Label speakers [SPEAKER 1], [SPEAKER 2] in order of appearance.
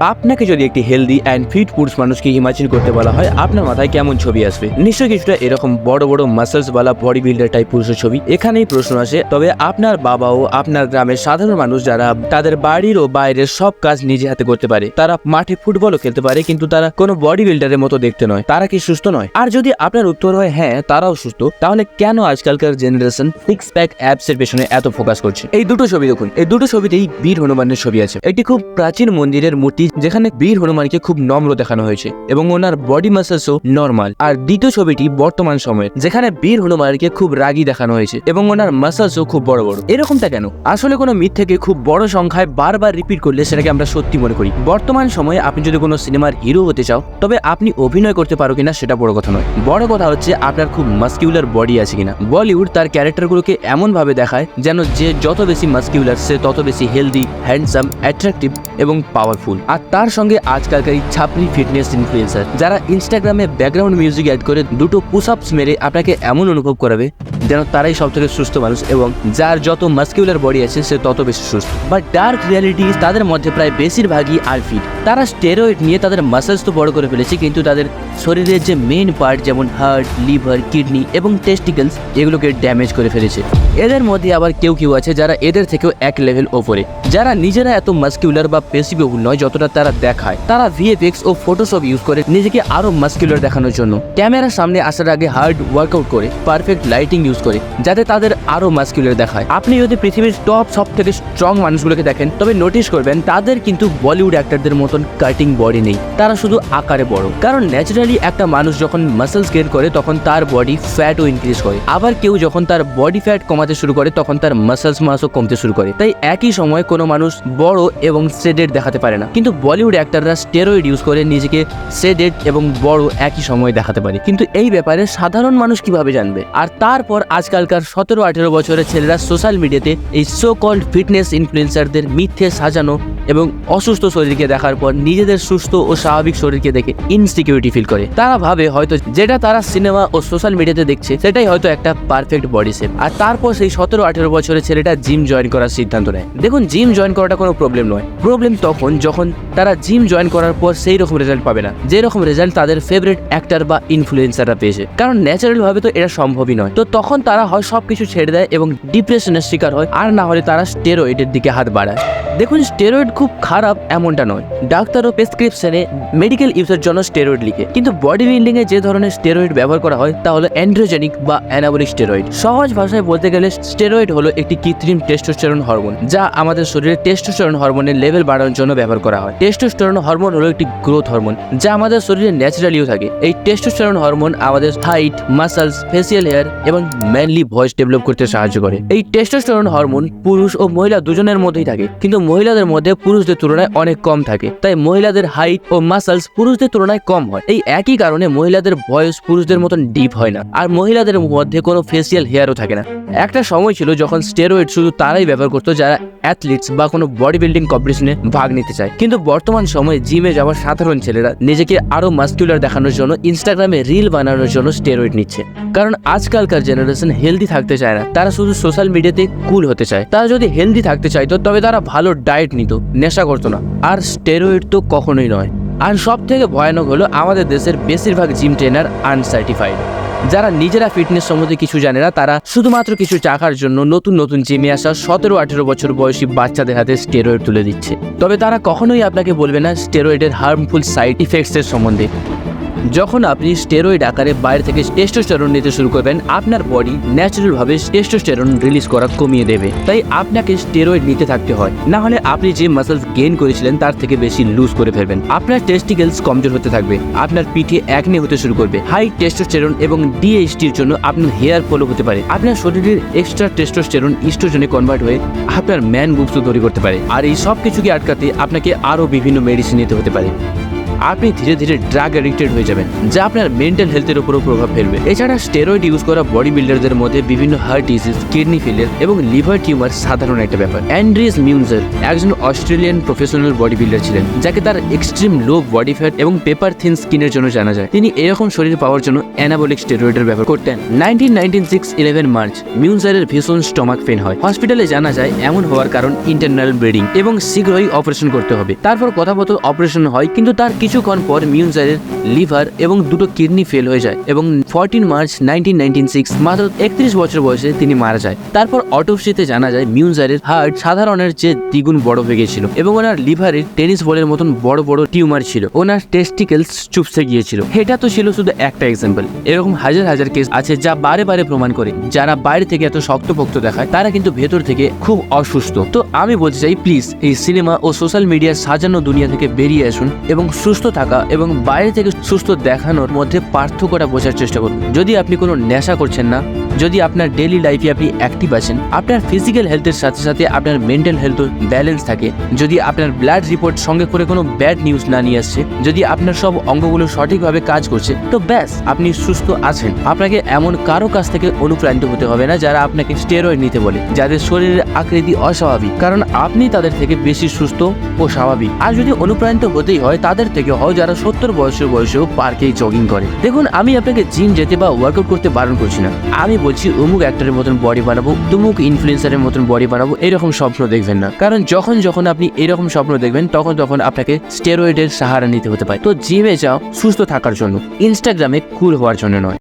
[SPEAKER 1] আপনাকে যদি একটি হেলদি অ্যান্ড ফিট পুরুষ মানুষকে ইমাজিন করতে বলা হয়, আপনার মাথায় কেমন ছবি আসবে? নিশ্চয়ই কিছুটা এরকম বড় বড় মাসেলস বালা বডি বিল্ডার টাইপ পুরুষের ছবি। এখানেই প্রশ্ন আসে, তবে আপনার বাবা ও আপনার গ্রামের সাধারণ মানুষ যারা তাদের বাড়ির ও বাইরের সব কাজ নিজে হাতে করতে পারে। তারা মাঠে ফুটবলও খেলতে পারে, কিন্তু তারা কোনো বডি বিল্ডারের মতো দেখতে নয়। তারা কি সুস্থ নয়? আর যদি আপনার উত্তর হয় হ্যাঁ তারাও সুস্থ। তাহলে কেন আজকালকার জেনারেশন সিক্স প্যাক অ্যাপস এর পেছনে এত ফোকাস করছে? এই দুটো ছবি দেখুন। এই দুটো ছবিতেই বীর হনুমানের ছবি আছে। একটি খুব প্রাচীন মন্দিরের মূর্তি যেখানে বীর হনুমানকে খুব নম্র দেখানো হয়েছে এবং ওনার বডি মাসেলসও নর্মাল আর দ্বিতীয় ছবিটি বর্তমান সময়ের, যেখানে বীর হনুমানকে খুব রাগী দেখানো হয়েছে এবং ওনার মাসেলসও খুব বড় বড়। এরকমটা কেন? আসলে কোনো মিথ থেকে খুব বড় সংখ্যায় বারবার রিপিট করলে সেটাকে আমরা সত্যি মনে করি। বর্তমান সময়ে আপনি যদি কোনো সিনেমার হিরো হতে চাও, তবে আপনি অভিনয় করতে পারো কিনা সেটা বড় কথা নয়। বড় কথা হচ্ছে আপনার খুব মাস্কিউলার বডি আছে কিনা। বলিউড তার ক্যারেক্টারগুলোকে এমন ভাবে দেখায় যেন যে যত বেশি মাস্কিউলার সে তত বেশি হেলদি হ্যান্ডসাম অ্যাট্রাকটিভ এবং পাওয়ারফুল আর তার সঙ্গে আজকালকার এই ছাপরি ফিটনেস ইনফ্লুয়েন্সার যারা ইনস্টাগ্রামে ব্যাকগ্রাউন্ড মিউজিক অ্যাড করে দুটো পুশ আপস মেরে আপনাকে এমন অনুভব করাবে যেন তারাই সব থেকে সুস্থ মানুষ এবং যার যত মাস্কিউলার বডি আছে সে তত বেশি সুস্থ। বাট ডার্ক রিয়ালিটি তাদের মধ্যে প্রায় বেশিরভাগই আনফিট তারা স্টেরয়েড নিয়ে তাদের মাসেলস তো বড় করে ফেলেছে, কিন্তু তাদের শরীরের যে মেন পার্ট যেমন হার্ট লিভার কিডনি এবং টেস্টিকলস এগুলোকে ড্যামেজ করে ফেলেছে। এদের মধ্যে আবার কেউ কেউ আছে যারা এদের থেকেও এক লেভেল ওপরে। যারা নিজেরা এত মাস্কিউলার বা পেসিবহুল নয় যতটা তারা দেখায়। তারা ভিএফএক্স ও ফটোশপ ইউজ করে নিজেকে আরও মাস্কিউলার দেখানোর জন্য। ক্যামেরার সামনে আসার আগে হার্ড ওয়ার্কআউট করে পারফেক্ট লাইটিং ইউজ করে, যাতে তাদের আরও মাস্কিউলার দেখায়। আপনি যদি পৃথিবীর টপ সব থেকে স্ট্রং মানুষগুলোকে দেখেন, তবে নোটিশ করবেন তাদের কিন্তু বলিউড অ্যাক্টরদের মতন কাটিং বডি নেই। তারা শুধু আকারে বড়। কারণ ন্যাচারালি একটা মানুষ যখন মাসেলস গেন করে, তখন তার বডি ফ্যাটও ইনক্রিজ করে। আবার কেউ যখন তার বডি ফ্যাট কমাতে শুরু করে, তখন তার মাসেলস মাসও কমতে শুরু করে। তাই একই সময় কোনো মানুষ বড় এবং সেডেড দেখাতে পারে না। কিন্তু বলিউড অ্যাক্টররা স্টেরয়েড ইউজ করে নিজেকে সেডেড এবং বড় একই সময় দেখাতে পারে। কিন্তু এই ব্যাপারে সাধারণ মানুষ কীভাবে জানবে? আর তারপর আজকালকার সতেরো আঠেরো বছরের ছেলেরা সোশ্যাল মিডিয়াতে এই সো কল্ড ফিটনেস ইনফ্লুয়েন্সারদের মিথ্যে সাজানো এবং অসুস্থ শরীরকে দেখার পর নিজেদের সুস্থ ও স্বাভাবিক শরীরকে দেখে ইনসিকিউরিটি ফিল করে। তারা ভাবে হয়তো যেটা তারা সিনেমা ও সোশ্যাল মিডিয়াতে দেখছে, সেটাই হয়তো একটা পারফেক্ট বডি শেপ আর তারপর সেই সতেরো আঠেরো বছরের ছেলেটা জিম জয়েন করার সিদ্ধান্ত নেয়। দেখুন জিম জয়েন করাটা কোনো প্রবলেম নয়। প্রবলেম তখন যখন তারা জিম জয়েন করার পর সেই রকম রেজাল্ট পাবে না। যেরকম রেজাল্ট তাদের ফেভারিট অ্যাক্টর বা ইনফ্লুয়েন্সাররা পেয়েছে। কারণ ন্যাচারাল ভাবে তো এটা সম্ভবই নয়। তো তখন তারা হয় সব কিছু ছেড়ে দেয় এবং ডিপ্রেশনের শিকার হয়। আর না হলে তারা স্টেরয়েডের দিকে হাত বাড়ায়। দেখুন স্টেরয়েড খুব খারাপ এমনটা নয়। ডাক্তার ও প্রেসক্রিপশনে মেডিকেল ইউজের জন্য স্টেরয়েড লিখে। কিন্তু বডি বিল্ডিং এ যে ধরনের স্টেরয়েড ব্যবহার করা হয়, তা হলো অ্যান্ড্রোজেনিক বা অ্যানাবলিক স্টেরয়েড সহজ ভাষায় বলতে গেলে স্টেরয়েড হলো একটি কৃত্রিম টেস্টোস্টেরন হরমোন যা আমাদের শরীরে টেস্টোস্টেরন হরমোনের লেভেল বাড়ানোর জন্য ব্যবহার করা হয়। টেস্টোস্টেরন হরমোন হলো একটি গ্রোথ হরমোন যা আমাদের শরীরে ন্যাচারালিও থাকে। এই টেস্টোস্টেরন হরমোন আমাদের হাইট মাসলস ফেসিয়াল হেয়ার এবং ম্যানলি ভয়েস ডেভেলপ করতে সাহায্য করে। এই টেস্টোস্টেরন হরমোন পুরুষ ও মহিলা দুজনের মধ্যেই থাকে, কিন্তু মহিলাদের মধ্যে পুরুষদের তুলনায় অনেক কম থাকে। তাই মহিলাদের হাইট ও মাসেলস পুরুষদের তুলনায় কম হয়। এই একই কারণে মহিলাদের বয়স পুরুষদের মতন ডিপ হয় না। আর মহিলাদের মধ্যে কোনো ফেসিয়াল হেয়ারও থাকে না। একটা সময় ছিল যখন স্টেরয়েড শুধু তারাই ব্যবহার করতো, যারা অ্যাথলিটস বা কোনো বডি বিল্ডিং কম্পিটিশনে ভাগ নিতে চায়। কিন্তু বর্তমান সময়ে জিমে যাওয়া সাধারণ ছেলেরা নিজেকে আরও মাস্কুলার দেখানোর জন্য ইনস্টাগ্রামে রিল বানানোর জন্য স্টেরয়েড নিচ্ছে। কারণ আজকালকার জেনারেশন হেলদি থাকতে চায় না। তারা শুধু সোশ্যাল মিডিয়াতে কুল হতে চায়। তারা যদি হেলদি থাকতে চাইতো, তবে তারা ভালো ডায়েট নিত, নেশা করতো না। আর স্টেরয়েড তো কখনোই নয়। আর সব থেকে ভয়ানক হলো আমাদের দেশের বেশিরভাগ জিম ট্রেনার আনসার্টিফাইড যারা নিজেরা ফিটনেস সম্বন্ধে কিছু জানে না, তারা শুধুমাত্র কিছু টাকার জন্য নতুন নতুন জিমে আসা সতেরো আঠেরো বছর বয়সী বাচ্চাদের হাতে স্টেরয়েড তুলে দিচ্ছে। তবে তারা কখনোই আপনাকে বলবে না স্টেরয়েডের হার্মফুল সাইড ইফেক্টসের সম্বন্ধে। যখন আপনি স্টেরয়েড আকারে বাইরে থেকে টেস্টোস্টেরন নিতে শুরু করবেন, আপনার বডি ন্যাচারালভাবে টেস্টোস্টেরন রিলিজ করা কমিয়ে দেবে। তাই আপনাকে স্টেরয়েড নিতে থাকতে হয়। না হলে আপনি যে মাসেলস গেইন করেছিলেন, তার থেকে বেশি লুজ করে ফেলবেন। আপনার টেস্টিকেলস কমজোর হতে থাকবে। আপনার পিঠে একনে হতে শুরু করবে। হাই টেস্টোস্টেরন এবং ডিএইচটির জন্য আপনার হেয়ার ফলো হতে পারে। আপনার শরীরের এক্সট্রা টেস্টোস্টেরন ইস্ট্রোজনে কনভার্ট হয়ে আপনার ম্যান বুবসও তৈরি করতে পারে। আর এই সব কিছুকে আটকাতে আপনাকে আরও বিভিন্ন মেডিসিন নিতে হতে পারে। আপনি ধীরে ধীরে ড্রাগ অ্যাডিক্টেড হয়ে যাবেন, যা আপনার মেন্টাল হেলথের উপরও প্রভাব ফেলবে। এছাড়া স্টেরয়েড ইউজ করা বডি বিল্ডারদের মধ্যে বিভিন্ন হার্ট ডিজিজ কিডনি ফেলিয়ার এবং লিভার টিউমার সাধারণ একটা ব্যাপার। অ্যান্ড্রিস মিউনজার একজন অস্ট্রেলিয়ান প্রফেশনাল বডি বিল্ডার ছিলেন, যাকে তার এক্সট্রিম লো বডি ফ্যাট এবং পেপার থিন স্কিনের জন্য জানা যায়। তিনি এরকম শরীর পাওয়ার জন্য অ্যানাবলিক স্টেরয়েডের ব্যবহার করতেন। Nineteen nineteen six eleven March মিউনজারের ভীষণ স্টমাক পেন হয়। হসপিটালে জানা যায়, এমন হওয়ার কারণ ইন্টারনাল ব্লিডিং এবং শীঘ্রই অপারেশন করতে হবে। তারপর কথা মতো অপারেশন হয়, কিন্তু তার কিছুক্ষণ পর মিউনজারের লিভার এবং দুটো কিডনি ফেল হয়ে যায় এবং fourteen March nineteen nineteen six মাত্র একত্রিশ বছর বয়সে তিনি মারা যায়। তারপর অটোপসিতে জানা যায় মিউনজারের হার্ট সাধারণের চেয়ে দ্বিগুণ বড় হয়ে গেছিল এবং ওনার লিভারে টেনিস বলের মতন বড় বড় টিউমার ছিল। ওনার টেস্টিকেলস চুপসে গিয়েছিল। এটা তো ছিল শুধু একটা এক্সাম্পল এরকম হাজার হাজার কেস আছে যা বারে বারে প্রমাণ করে। যারা বাইরে থেকে এত শক্তপোক্ত দেখায়, তারা কিন্তু ভেতর থেকে খুব অসুস্থ। তো আমি বলতে চাই প্লিজ এই সিনেমা ও সোশ্যাল মিডিয়ার সাজানো দুনিয়া থেকে বেরিয়ে আসুন এবং সুস্থ থাকা এবং বাইরে থেকে সুস্থ দেখানোর মধ্যে পার্থক্যটা বোঝার চেষ্টা করুন। যদি আপনি কোনো নেশা করছেন না যদি আপনার ডেলি লাইফে আপনি অ্যাক্টিভ আছেন, আপনার ফিজিক্যাল হেলথের সাথে সাথে আপনার মেন্টাল হেলথ ব্যালেন্স থাকে। যদি আপনার ব্লাড রিপোর্ট সঙ্গে করে কোনো ব্যাড নিউজ না নিয়ে আসছে, যদি আপনার সব অঙ্গগুলো সঠিকভাবে কাজ করছে, তো ব্যাস, আপনি সুস্থ আছেন। আপনাকে এমন কারও কাছ থেকে অনুপ্রাণিত হতে হবে না যারা আপনাকে স্টেরয়েড নিতে বলে, যাদের শরীরের আকৃতি অস্বাভাবিক, কারণ আপনি তাদের থেকে বেশি সুস্থ ও স্বাভাবিক। আর যদি অনুপ্রাণিত হতেই হয়, তাদের থেকে হয় যারা সত্তর বয়সের বয়সেও পার্কেই জগিং করে। দেখুন, আমি আপনাকে জিম যেতে বা ওয়ার্কআউট করতে বারণ করছি না। আমি বলছি অমুক অ্যাক্টরের মতন বডি বানাবো তুমুক ইনফ্লুয়েন্সারের মতন বডি বানাবো, এরকম স্বপ্ন দেখবেন না। কারণ যখন যখন আপনি এরকম স্বপ্ন দেখবেন, তখন তখন আপনাকে স্টেরয়েডের সাহারা নিতে হতে পারে। তো জিমে যাও, সুস্থ থাকার জন্য। ইনস্টাগ্রামে কুল হওয়ার জন্য নয়।